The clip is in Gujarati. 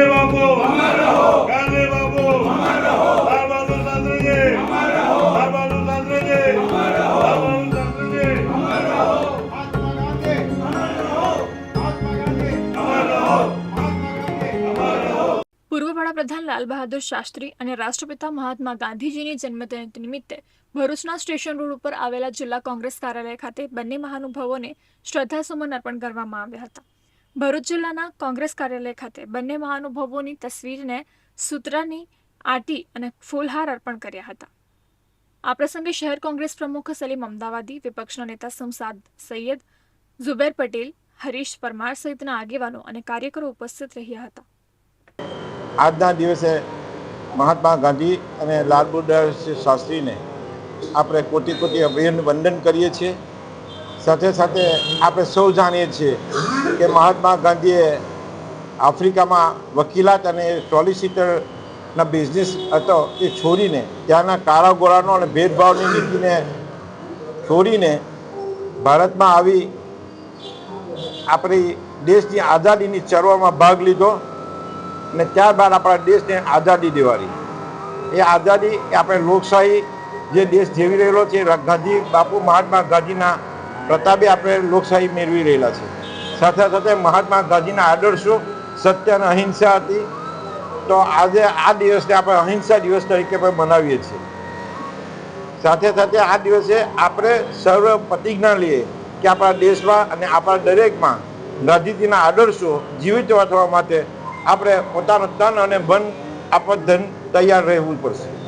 ગાંધી બાપુ બાપુ શાસ્ત્રીજી શાસ્ત્રીજી શાસ્ત્રીજી. પૂર્વ વડાપ્રધાન લાલ બહાદુર શાસ્ત્રી અને રાષ્ટ્રપિતા મહાત્મા ગાંધીજીની જન્મજયંતિ નિમિત્તે ભરૂચના સ્ટેશન રોડ ઉપર આવેલા જિલ્લા કોંગ્રેસ કાર્યાલય ખાતે બંને મહાનુભાવોને શ્રદ્ધાસુમન અર્પણ કરવામાં આવ્યા હતા. ભરૂચ જિલ્લાના કોંગ્રેસ કાર્યાલય ખાતે બંને મહાનુભાવોની તસવીરને સૂત્રની આટી અને ફૂલહાર અર્પણ કર્યા હતા. આ પ્રસંગે શહેર કોંગ્રેસ પ્રમુખ સલીમ અમદાવાદી, વિપક્ષના નેતા સમસાદ સૈયદ, ઝુબેર પટેલ, હરીશ પરમાર સહિતના આગેવાનો અને કાર્યકરો ઉપસ્થિત રહ્યા હતા. આજના દિવસે મહાત્મા ગાંધી અને લાલ બહાદુર શાસ્ત્રીને આપણે કોટી કોટી અભિનંદન કરીએ છીએ. સાથે સાથે આપણે સૌ જાણીએ છીએ કે મહાત્મા ગાંધીએ આફ્રિકામાં વકીલાત અને સોલિસિટરના બિઝનેસ હતો એ છોડીને, ત્યાંના કાળા અને ભેદભાવની નીતિને છોડીને ભારતમાં આવી આપણી દેશની આઝાદીની ચળવળમાં ભાગ લીધો અને ત્યારબાદ આપણા દેશને આઝાદી દેવાડી. એ આઝાદી આપણે લોકશાહી જે દેશ જીવી રહેલો છે, ગાંધી બાપુ મહાત્મા ગાંધીના પ્રતાપે આપણે લોકશાહી મેળવી રહેલા છે. સાથે સાથે મહાત્મા ગાંધીના આદર્શો સત્ય અને અહિંસા હતી. તો આજે આ દિવસને આપણે અહિંસા દિવસ તરીકે પણ મનાવીએ છીએ. સાથે સાથે આ દિવસે આપણે સર્વ પ્રતિજ્ઞા લઈએ કે આપણા દેશમાં અને આપણા દરેકમાં ગાંધીજીના આદર્શો જીવિત વાંચવા માટે આપણે પોતાનું તન અને મન આપત ધન તૈયાર રહેવું પડશે.